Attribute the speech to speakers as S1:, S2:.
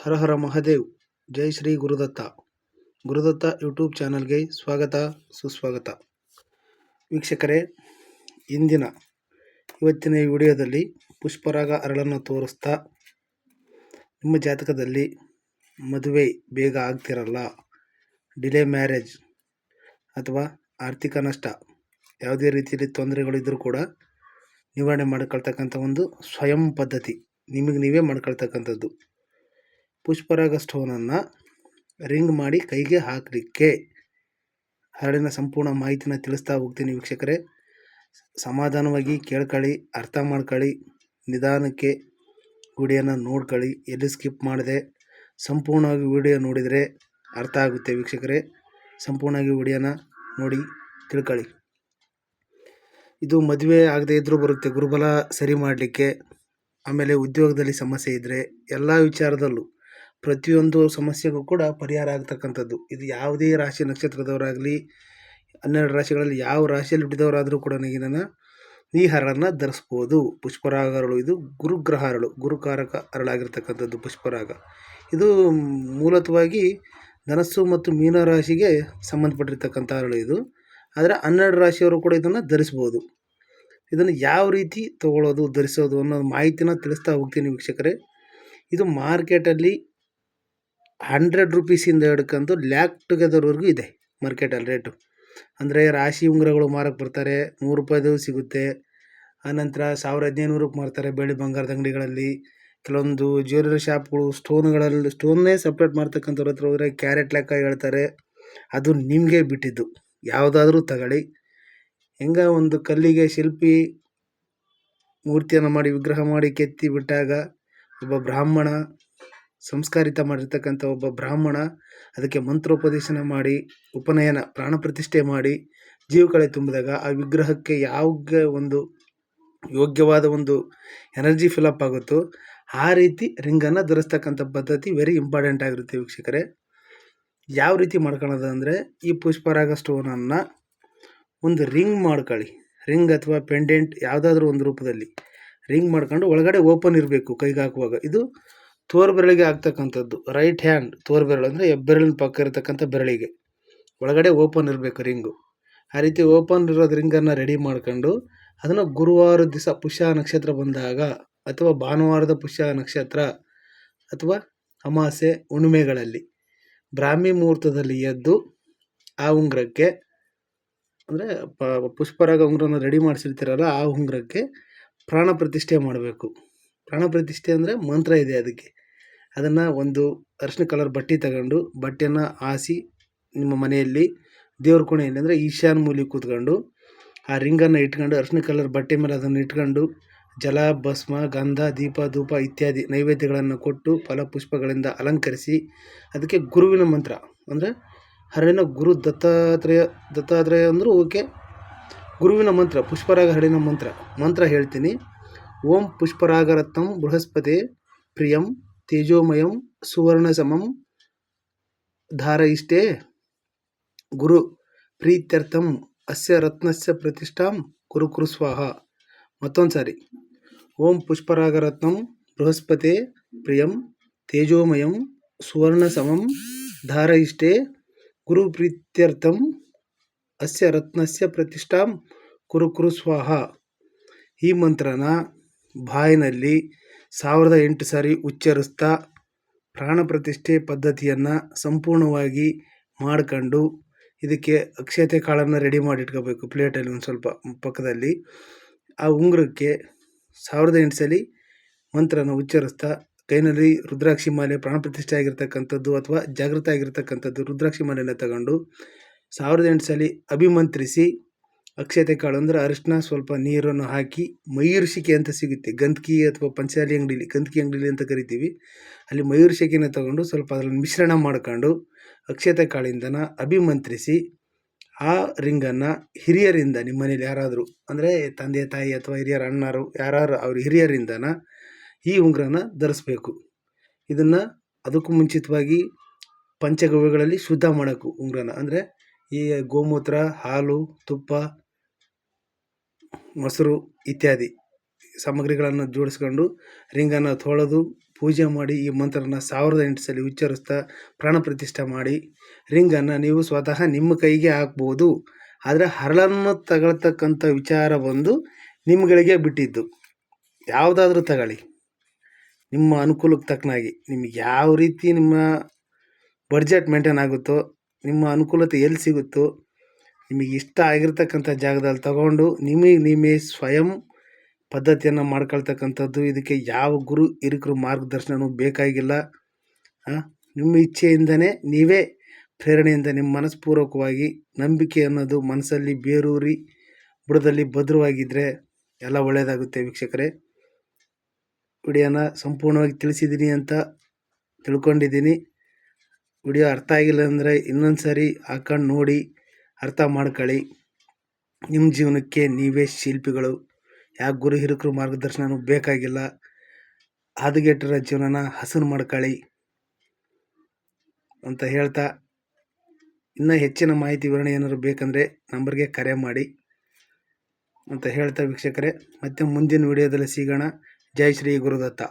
S1: ಹರ ಹರ ಮಹಾದೇವ್. ಜೈ Shri Gurudatta. Gurudatta YouTube ಚಾನಲ್ಗೆ ಸ್ವಾಗತ, ಸುಸ್ವಾಗತ. ವೀಕ್ಷಕರೇ, ಇಂದಿನ, ಇವತ್ತಿನ ಈ ವಿಡಿಯೋದಲ್ಲಿ ಪುಷ್ಪರಾಗ ಅರಳನ್ನು ತೋರಿಸ್ತಾ, ನಿಮ್ಮ ಜಾತಕದಲ್ಲಿ ಮದುವೆ ಬೇಗ ಆಗ್ತಿರಲ್ಲ, ಡಿಲೇ ಮ್ಯಾರೇಜ್ ಅಥವಾ ಆರ್ಥಿಕ ನಷ್ಟ, ಯಾವುದೇ ರೀತಿಯಲ್ಲಿ ತೊಂದರೆಗಳಿದ್ದರೂ ಕೂಡ ನಿವಾರಣೆ ಮಾಡ್ಕೊಳ್ತಕ್ಕಂಥ ಒಂದು ಸ್ವಯಂ ಪದ್ಧತಿ. ನಿಮಗೆ ನೀವೇ ಮಾಡ್ಕೊಳ್ತಕ್ಕಂಥದ್ದು. ಪುಷ್ಪರಾಗ ಸ್ಟೋನನ್ನು ರಿಂಗ್ ಮಾಡಿ ಕೈಗೆ ಹಾಕಲಿಕ್ಕೆ. ಹರಳಿನ ಸಂಪೂರ್ಣ ಮಾಹಿತಿನ ತಿಳಿಸ್ತಾ ಹೋಗ್ತೀನಿ ವೀಕ್ಷಕರೇ. ಸಮಾಧಾನವಾಗಿ ಕೇಳ್ಕೊಳ್ಳಿ, ಅರ್ಥ ಮಾಡ್ಕೊಳ್ಳಿ, ನಿಧಾನಕ್ಕೆ ವಿಡಿಯೋನ ನೋಡ್ಕೊಳ್ಳಿ. ಎಲ್ಲಿ ಸ್ಕಿಪ್ ಮಾಡಿದೆ ಸಂಪೂರ್ಣವಾಗಿ ವಿಡಿಯೋ ನೋಡಿದರೆ ಅರ್ಥ ಆಗುತ್ತೆ ವೀಕ್ಷಕರೇ. ಸಂಪೂರ್ಣವಾಗಿ ವಿಡಿಯೋನ ನೋಡಿ ತಿಳ್ಕೊಳ್ಳಿ. ಇದು ಮದುವೆ ಆಗದೇ ಇದ್ದರೂ ಬರುತ್ತೆ, ಗುರುಬಲ ಸರಿ ಮಾಡಲಿಕ್ಕೆ. ಆಮೇಲೆ ಉದ್ಯೋಗದಲ್ಲಿ ಸಮಸ್ಯೆ ಇದ್ದರೆ ಎಲ್ಲ ವಿಚಾರದಲ್ಲೂ ಪ್ರತಿಯೊಂದು ಸಮಸ್ಯೆಗೂ ಕೂಡ ಪರಿಹಾರ ಆಗ್ತಕ್ಕಂಥದ್ದು. ಇದು ಯಾವುದೇ ರಾಶಿ ನಕ್ಷತ್ರದವರಾಗಲಿ, ಹನ್ನೆರಡು ರಾಶಿಗಳಲ್ಲಿ ಯಾವ ರಾಶಿಯಲ್ಲಿ ಹುಟ್ಟಿದವರಾದರೂ ಕೂಡ ಇದನ್ನು ಈ ಹರಳನ್ನು ಧರಿಸ್ಬೋದು. ಪುಷ್ಪರಾಗ ಹರಳು ಇದು ಗುರುಗ್ರಹ ಹರಳು ಗುರುಕಾರಕ ಹರಳಾಗಿರ್ತಕ್ಕಂಥದ್ದು ಪುಷ್ಪರಾಗ. ಇದು ಮೂಲತವಾಗಿ ಧನಸ್ಸು ಮತ್ತು ಮೀನ ರಾಶಿಗೆ ಸಂಬಂಧಪಟ್ಟಿರ್ತಕ್ಕಂಥ ಹರಳು ಇದು. ಆದರೆ ಹನ್ನೆರಡು ರಾಶಿಯವರು ಕೂಡ ಇದನ್ನು ಧರಿಸ್ಬೋದು. ಇದನ್ನು ಯಾವ ರೀತಿ ತಗೊಳ್ಳೋದು, ಧರಿಸೋದು ಅನ್ನೋ ಮಾಹಿತಿನ ತಿಳಿಸ್ತಾ ಹೋಗ್ತೀನಿ ವೀಕ್ಷಕರೇ. ಇದು ಮಾರ್ಕೆಟಲ್ಲಿ ಹಂಡ್ರೆಡ್ ರುಪೀಸಿಂದ ಹಿಡ್ಕೊಂಡು ಲ್ಯಾಕ್ ಟುಗೆದರ್ವರೆಗೂ ಇದೆ ಮಾರ್ಕೆಟಲ್ಲಿ ರೇಟು ಅಂದರೆ ರಾಶಿ ಉಂಗುರಗಳು ಮಾರಕ್ಕೆ ಬರ್ತಾರೆ, ನೂರು ರೂಪಾಯಿದು ಸಿಗುತ್ತೆ. ಆನಂತರ ಸಾವಿರ ಹದಿನೈನೂರಕ್ಕೆ ಮಾರ್ತಾರೆ ಬೆಳ್ಳಿ ಬಂಗಾರದ ಅಂಗಡಿಗಳಲ್ಲಿ. ಕೆಲವೊಂದು ಜ್ಯುವೆಲರಿ ಶಾಪ್ಗಳು ಸ್ಟೋನ್ಗಳಲ್ಲಿ ಸ್ಟೋನ್ನೇ ಸಪ್ರೇಟ್ ಮಾಡ್ತಕ್ಕಂಥವ್ರ ಹತ್ರ ಹೋದರೆ ಕ್ಯಾರೆಟ್ ಲೆಕ್ಕ ಹೇಳ್ತಾರೆ. ಅದು ನಿಮಗೆ ಬಿಟ್ಟಿದ್ದು. ಯಾವುದಾದ್ರೂ ತಗೊಳ್ಳಿ. ಹೆಂಗ ಒಂದು ಕಲ್ಲಿಗೆ ಶಿಲ್ಪಿ ಮೂರ್ತಿಯನ್ನು ಮಾಡಿ, ವಿಗ್ರಹ ಮಾಡಿ ಕೆತ್ತಿ ಬಿಟ್ಟಾಗ ಒಬ್ಬ ಬ್ರಾಹ್ಮಣ ಸಂಸ್ಕಾರಿತ ಮಾಡಿರ್ತಕ್ಕಂಥ ಒಬ್ಬ ಬ್ರಾಹ್ಮಣ ಅದಕ್ಕೆ ಮಂತ್ರೋಪದೇಶನ ಮಾಡಿ, ಉಪನಯನ ಪ್ರಾಣ ಪ್ರತಿಷ್ಠೆ ಮಾಡಿ ಜೀವಕಳೆ ತುಂಬಿದಾಗ ಆ ವಿಗ್ರಹಕ್ಕೆ ಯಾವ ಒಂದು ಯೋಗ್ಯವಾದ ಒಂದು ಎನರ್ಜಿ ಫಿಲಪ್ ಆಗುತ್ತೋ ಆ ರೀತಿ ರಿಂಗನ್ನು ಧರಿಸ್ತಕ್ಕಂಥ ಪದ್ಧತಿ ವೆರಿ ಇಂಪಾರ್ಟೆಂಟ್ ಆಗಿರುತ್ತೆ ವೀಕ್ಷಕರೇ. ಯಾವ ರೀತಿ ಮಾಡ್ಕೊಳ್ಳೋದು ಅಂದರೆ ಈ ಪುಷ್ಪರಾಗ ಸ್ಟೋನನ್ನು ಒಂದು ರಿಂಗ್ ಮಾಡ್ಕೊಳ್ಳಿ. ರಿಂಗ್ ಅಥವಾ ಪೆಂಡೆಂಟ್ ಯಾವುದಾದ್ರೂ ಒಂದು ರೂಪದಲ್ಲಿ ರಿಂಗ್ ಮಾಡ್ಕೊಂಡು ಒಳಗಡೆ ಓಪನ್ ಇರಬೇಕು ಕೈಗೆ ಹಾಕುವಾಗ ಇದು ತೋರು ಬೆರಳಿಗೆ ಆಗ್ತಕ್ಕಂಥದ್ದು. ರೈಟ್ ಹ್ಯಾಂಡ್ ತೋರು ಬೆರಳು ಅಂದರೆ ಹೆಬ್ಬೆರಳಿನ ಪಕ್ಕ ಇರತಕ್ಕಂಥ ಬೆರಳಿಗೆ. ಒಳಗಡೆ ಓಪನ್ ಇರಬೇಕು ರಿಂಗು ಆ ರೀತಿ ಓಪನ್ ಇರೋದು ರಿಂಗನ್ನು ರೆಡಿ ಮಾಡ್ಕೊಂಡು ಅದನ್ನು ಗುರುವಾರ ದಿವಸ ಪುಷ್ಯ ನಕ್ಷತ್ರ ಬಂದಾಗ ಅಥವಾ ಭಾನುವಾರದ ಪುಷ್ಯ ನಕ್ಷತ್ರ ಅಥವಾ ಅಮಾಸೆ ಹುಣ್ಣಿಮೆಗಳಲ್ಲಿ ಬ್ರಾಹ್ಮಿ ಮುಹೂರ್ತದಲ್ಲಿ ಎದ್ದು ಆ ಉಂಗ್ರಕ್ಕೆ ಅಂದರೆ ಪ ಪುಷ್ಪರಾಗ ಉಂಗುರನ ರೆಡಿ ಮಾಡಿಸಿರ್ತೀರಲ್ಲ ಆ ಉಂಗುರಕ್ಕೆ ಪ್ರಾಣ ಪ್ರತಿಷ್ಠೆ ಮಾಡಬೇಕು. ಪ್ರಾಣ ಪ್ರತಿಷ್ಠೆ ಅಂದರೆ ಮಂತ್ರ ಇದೆ ಅದಕ್ಕೆ. ಅದನ್ನು ಒಂದು ಅರಿಶಿನ ಕಲರ್ ಬಟ್ಟೆ ತಗೊಂಡು, ಬಟ್ಟೆಯನ್ನು ಹಾಸಿ ನಿಮ್ಮ ಮನೆಯಲ್ಲಿ ದೇವ್ರ ಕೋಣೆಯಲ್ಲಿ ಅಂದರೆ ಈಶಾನ್ ಮೂಲೆ ಕೂತ್ಕೊಂಡು, ಆ ರಿಂಗನ್ನು ಇಟ್ಕೊಂಡು, ಅರಿಶಿನ ಕಲರ್ ಬಟ್ಟೆ ಮೇಲೆ ಅದನ್ನು ಇಟ್ಕೊಂಡು, ಜಲ, ಭಸ್ಮ, ಗಂಧ, ದೀಪ, ಧೂಪ ಇತ್ಯಾದಿ ನೈವೇದ್ಯಗಳನ್ನು ಕೊಟ್ಟು ಫಲ ಪುಷ್ಪಗಳಿಂದ ಅಲಂಕರಿಸಿ, ಅದಕ್ಕೆ ಗುರುವಿನ ಮಂತ್ರ ಅಂದರೆ ಹರಳಿನ ಗುರು ದತ್ತಾತ್ರೇಯ ದತ್ತಾತ್ರೇಯ ಅಂದರೂ ಓಕೆ. ಗುರುವಿನ ಮಂತ್ರ, ಪುಷ್ಪರಾಗ ಹರಳಿನ ಮಂತ್ರ ಮಂತ್ರ ಹೇಳ್ತೀನಿ. ఓం పుష్పరాగరత్నం బృహస్పతే ప్రియం తేజోమయం సువర్ణసమం ధారయిష్టే గురు ప్రీత్యర్థం అస్య రత్నస్య ప్రతిష్టాం కురు కురుకురు స్వాహ. సారి ఓం పుష్పరాగరత్నం బృహస్పతే ప్రియం తేజోమయం సువర్ణసమం ధారయిష్టే గురు ప్రీత్యర్థం అస్య రత్నస్య ప్రతిష్టాం కురు స్వాహ. ఈ మంత్రాన ಬಾಯಿನಲ್ಲಿ ಸಾವಿರದ ಎಂಟು ಸಾರಿ ಉಚ್ಚರಿಸ್ತಾ ಪ್ರಾಣ ಪ್ರತಿಷ್ಠೆ ಪದ್ಧತಿಯನ್ನು ಸಂಪೂರ್ಣವಾಗಿ ಮಾಡ್ಕೊಂಡು ಇದಕ್ಕೆ ಅಕ್ಷತೆ ಕಾಳನ್ನು ರೆಡಿ ಮಾಡಿ ಇಟ್ಕೋಬೇಕು. ಪ್ಲೇಟಲ್ಲಿ ಒಂದು ಸ್ವಲ್ಪ ಪಕ್ಕದಲ್ಲಿ. ಆ ಉಂಗುರಕ್ಕೆ ಸಾವಿರದ ಎಂಟು ಸಲ ಮಂತ್ರನ ಉಚ್ಚರಿಸ್ತಾ ಕೈನಲ್ಲಿ ರುದ್ರಾಕ್ಷಿ ಮಾಲೆ ಪ್ರಾಣ ಪ್ರತಿಷ್ಠೆ ಆಗಿರ್ತಕ್ಕಂಥದ್ದು ಅಥವಾ ಜಾಗೃತ ಆಗಿರ್ತಕ್ಕಂಥದ್ದು ರುದ್ರಾಕ್ಷಿ ಮಾಲೆಯನ್ನು ತಗೊಂಡು ಸಾವಿರದ ಎಂಟು ಸಲ ಅಭಿಮಂತ್ರಿಸಿ ಅಕ್ಷತೆ ಕಾಳು ಅಂದರೆ ಅರಿಶಿನ, ಸ್ವಲ್ಪ ನೀರನ್ನು ಹಾಕಿ ಮಯೂರ್ಷಿಕೆ ಅಂತ ಸಿಗುತ್ತೆ. ಗಂದ್ಕಿ ಅಥವಾ ಪಂಚಾಲಿ ಅಂಗಡಿಲಿ ಗಂಧಕಿ ಅಂಗಡಿಲಿ ಅಂತ ಕರಿತೀವಿ. ಅಲ್ಲಿ ಮಯೂರ್ಷಿಕೆನ ತಗೊಂಡು ಸ್ವಲ್ಪ ಅದರಲ್ಲಿ ಮಿಶ್ರಣ ಮಾಡ್ಕೊಂಡು ಅಕ್ಷತೆ ಕಾಳಿಂದನ ಅಭಿಮಂತ್ರಿಸಿ ಆ ರಿಂಗನ್ನು ಹಿರಿಯರಿಂದ ನಿಮ್ಮ ಮನೇಲಿ ಯಾರಾದರೂ, ಅಂದರೆ ತಂದೆ, ತಾಯಿ ಅಥವಾ ಹಿರಿಯರ ಅಣ್ಣರು ಯಾರು ಅವ್ರ ಹಿರಿಯರಿಂದನ ಈ ಉಂಗುರನ ಧರಿಸ್ಬೇಕು. ಇದನ್ನು ಅದಕ್ಕೂ ಮುಂಚಿತವಾಗಿ ಪಂಚಗವ್ಯಗಳಲ್ಲಿ ಶುದ್ಧ ಮಾಡೋಕ್ಕೂ ಉಂಗುರನ, ಅಂದರೆ ಈ ಗೋಮೂತ್ರ, ಹಾಲು, ತುಪ್ಪ ಮೊಸರು ಇತ್ಯಾದಿ ಸಾಮಗ್ರಿಗಳನ್ನು ಜೋಡಿಸ್ಕೊಂಡು ರಿಂಗನ್ನು ತೊಳೆದು ಪೂಜೆ ಮಾಡಿ ಈ ಮಂತ್ರನ ಸಾವಿರದ ಎಂಟು ಸಲ ಉಚ್ಚರಿಸ್ತಾ ಪ್ರಾಣ ಪ್ರತಿಷ್ಠೆ ಮಾಡಿ ರಿಂಗನ್ನು ನೀವು ಸ್ವತಃ ನಿಮ್ಮ ಕೈಗೆ ಹಾಕ್ಬೋದು. ಆದರೆ ಹರಳನ್ನು ತಗೊಳ್ತಕ್ಕಂಥ ವಿಚಾರ ಬಂದು ನಿಮ್ಗಳಿಗೆ ಬಿಟ್ಟಿದ್ದು. ಯಾವುದಾದ್ರೂ ತಗೊಳ್ಳಿ. ನಿಮ್ಮ ಅನುಕೂಲಕ್ಕೆ ತಕ್ಕನಾಗಿ ನಿಮ್ಗೆ ಯಾವ ರೀತಿ ನಿಮ್ಮ ಬಡ್ಜೆಟ್ ಮೇಂಟೈನ್ ಆಗುತ್ತೋ, ನಿಮ್ಮ ಅನುಕೂಲತೆ ಎಲ್ಲಿ ಸಿಗುತ್ತೋ ನಿಮಗೆ ಇಷ್ಟ ಆಗಿರ್ತಕ್ಕಂಥ ಜಾಗದಲ್ಲಿ ತಗೊಂಡು ನಿಮಗೆ ನಿಮಗೆ ಸ್ವಯಂ ಪದ್ಧತಿಯನ್ನು ಮಾಡ್ಕೊಳ್ತಕ್ಕಂಥದ್ದು. ಇದಕ್ಕೆ ಯಾವ ಗುರು ಹಿರಿಕರು ಮಾರ್ಗದರ್ಶನವೂ ಬೇಕಾಗಿಲ್ಲ. ನಿಮ್ಮ ಇಚ್ಛೆಯಿಂದನೇ ನೀವೇ ಪ್ರೇರಣೆಯಿಂದ ನಿಮ್ಮ ಮನಸ್ಪೂರ್ವಕವಾಗಿ ನಂಬಿಕೆ ಅನ್ನೋದು ಮನಸ್ಸಲ್ಲಿ ಬೇರೂರಿ ಬುಡದಲ್ಲಿ ಭದ್ರವಾಗಿದ್ದರೆ ಎಲ್ಲ ಒಳ್ಳೆಯದಾಗುತ್ತೆ ವೀಕ್ಷಕರೇ. ವಿಡಿಯೋನ ಸಂಪೂರ್ಣವಾಗಿ ತಿಳಿಸಿದ್ದೀನಿ ಅಂತ ತಿಳ್ಕೊಂಡಿದ್ದೀನಿ. ವಿಡಿಯೋ ಅರ್ಥ ಆಗಿಲ್ಲ ಅಂದರೆ ಇನ್ನೊಂದು ಸಾರಿ ಹಾಕೊಂಡು ನೋಡಿ ಅರ್ಥ ಮಾಡ್ಕೊಳ್ಳಿ. ನಿಮ್ಮ ಜೀವನಕ್ಕೆ ನೀವೇ ಶಿಲ್ಪಿಗಳು. ಯಾವ ಗುರು ಹಿರಿಕರು ಮಾರ್ಗದರ್ಶನವೂ ಬೇಕಾಗಿಲ್ಲ. ಹದಗೆಟ್ಟಿರೋ ಜೀವನನ ಹಸನು ಮಾಡ್ಕೊಳ್ಳಿ ಅಂತ ಹೇಳ್ತಾ ಇನ್ನೂ ಹೆಚ್ಚಿನ ಮಾಹಿತಿ ವಿವರಣೆ ಏನಾದರೂ ಬೇಕಂದರೆ ನಂಬರ್ಗೆ ಕರೆ ಮಾಡಿ ಅಂತ ಹೇಳ್ತಾ ವೀಕ್ಷಕರೇ. ಮತ್ತೆ ಮುಂದಿನ ವಿಡಿಯೋದಲ್ಲಿ ಸಿಗೋಣ. ಜೈ ಶ್ರೀ ಗುರುದತ್ತ.